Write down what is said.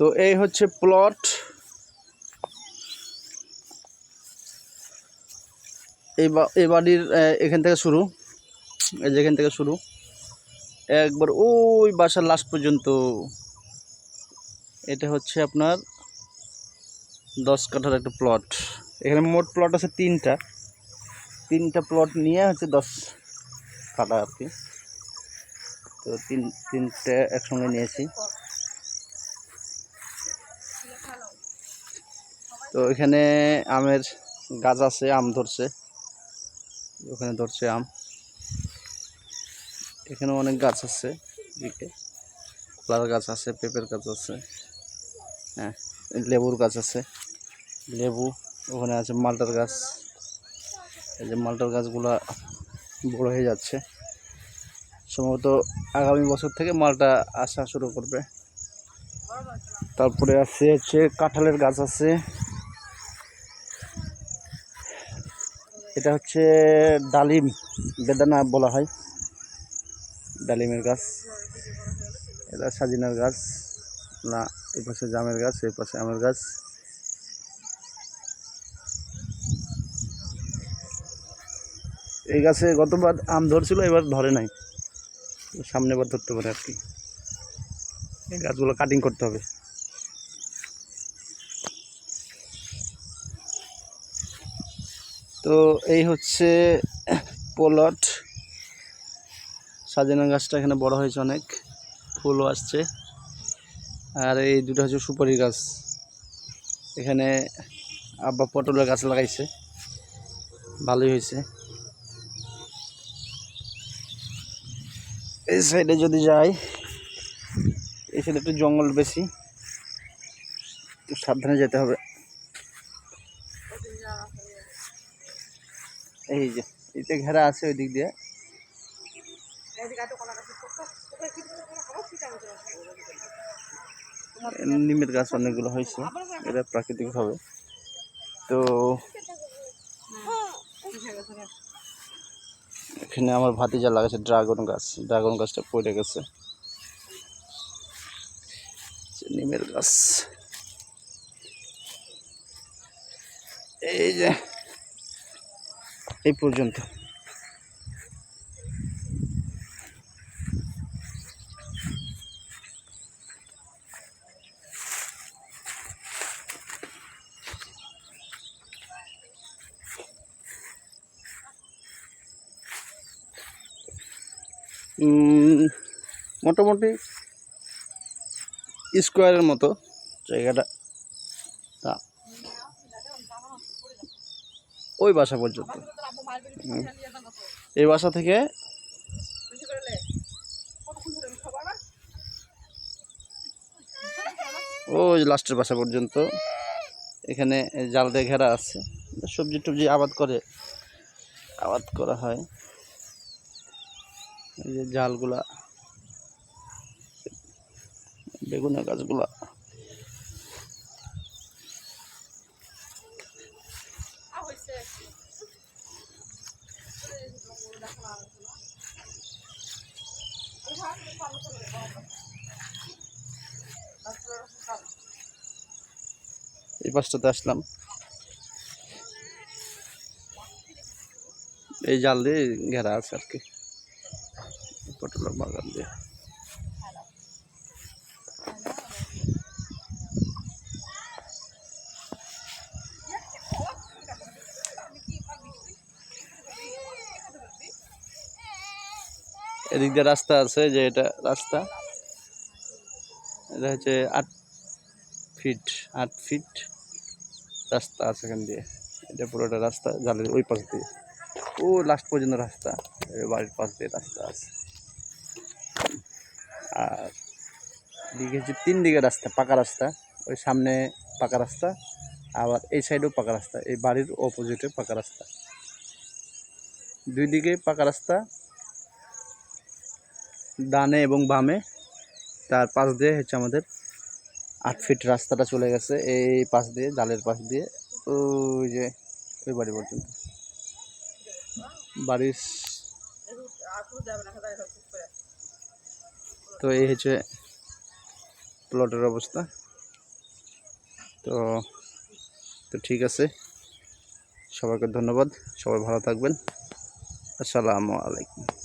তো এই হচ্ছে প্লট এই বাড়ির এখান থেকে শুরু। এই যেখান থেকে শুরু। একবার ওই বাসার লাস্ট পর্যন্ত। এটা হচ্ছে আপনার দশ কাঠার একটা প্লট এখানে মোট প্লট আছে তিনটা। তিনটা প্লট নিয়ে হচ্ছে দশ কাঠা আর কি। তো তিন, তিনটে একসঙ্গে নিয়েছি। তো এখানে আমের গাছ আছে, আম ধরছে। ওখানে ধরছে আম। এখানে অনেক গাছ আছে দিকে। কলার গাছ আছে, পেঁপের গাছ আছে হ্যাঁ লেবুর গাছ আছে। লেবু, ওখানে আছে মালটার গাছ। এই যে মালটার গাছগুলা বড় হয়ে যাচ্ছে। সম্ভবত আগামী বছর থেকে মালটা আসা শুরু করবে। তারপরে আছে হচ্ছে কাঁঠালের গাছ আছে। এটা হচ্ছে ডালিম, বেদানা বলা হয়। ডালিমের গাছ। এটা সাজিনার গাছ। না, এই পাশে জামের গাছ, এই পাশে আমের গাছ। এই গাছে গতবার আম ধরছিল, এবার ধরে নাই। সামনে বার ধরতে পারে আর কি। এই গাছগুলো কাটিং করতে হবে। তো এই হচ্ছে পলট। সাজানা গাছটা এখানে বড় হয়েছে অনেক, ফুলও আসছে। আর এই দুটো হচ্ছে সুপারি গাছ। এখানে আব্বা পটলের গাছ লাগাইছে। ভালোই হয়েছে। এই সাইডে যদি যাই, এই সাইডে একটু জঙ্গল বেশি সাবধানে যেতে হবে। এই যে এতে ঘেরা আছে ওই দিক দিয়ে। নিমের গাছ অনেকগুলো হয়েছে, এটা প্রাকৃতিক ভাবে তো এখানে আমার ভাতিজা লাগাচ্ছে ড্রাগন গাছ, ড্রাগন গাছটা পড়ে গেছে। নিমের গাছ। এই যে এই পর্যন্ত মোটামুটি স্কোয়ারের মতো জায়গাটা তা ওই বাসা পর্যন্ত। এই বাসা থেকে ওই লাস্টের বাসা পর্যন্ত। এখানে জাল দিয়ে ঘেরা আছে। সবজি টবজি আবাদ করে, আবাদ করা হয়। এই যে জালগুলা, বেগুনের গাছগুলা। এই পাশটাতে আসলাম। এই জাল দিয়ে ঘেরা আছে আর কি। পটলের বাগান দিয়ে। এদিক দিয়ে রাস্তা আছে যে এটা রাস্তা। এটা হচ্ছে আট ফিট আট ফিট রাস্তা আছে এখান দিয়ে। এটা পুরোটা রাস্তা, জালের ওই পাশ দিয়ে। ও লাস্ট পর্যন্ত রাস্তা। বাড়ির পাশ দিয়ে রাস্তা আছে। আর দিকে হচ্ছে তিন দিকে রাস্তা, পাকা রাস্তা। ওই সামনে পাকা রাস্তা, আবার এই সাইডেও পাকা রাস্তা। এই বাড়ির অপোজিটে পাকা রাস্তা। দুই দিকে পাকা রাস্তা। ডানে এবং বামে, তার পাশ দিয়ে হচ্ছে আমাদের আট ফিট রাস্তাটা চলে গেছে, এই পাশ দিয়ে জালের পাশ দিয়ে, ওই যে, ওই বাড়ি পর্যন্ত। বাড়ির তো এই হচ্ছে প্লটের অবস্থা। তো তো ঠিক আছে। সবাইকে ধন্যবাদ। সবাই ভালো থাকবেন। আসসালামু আলাইকুম।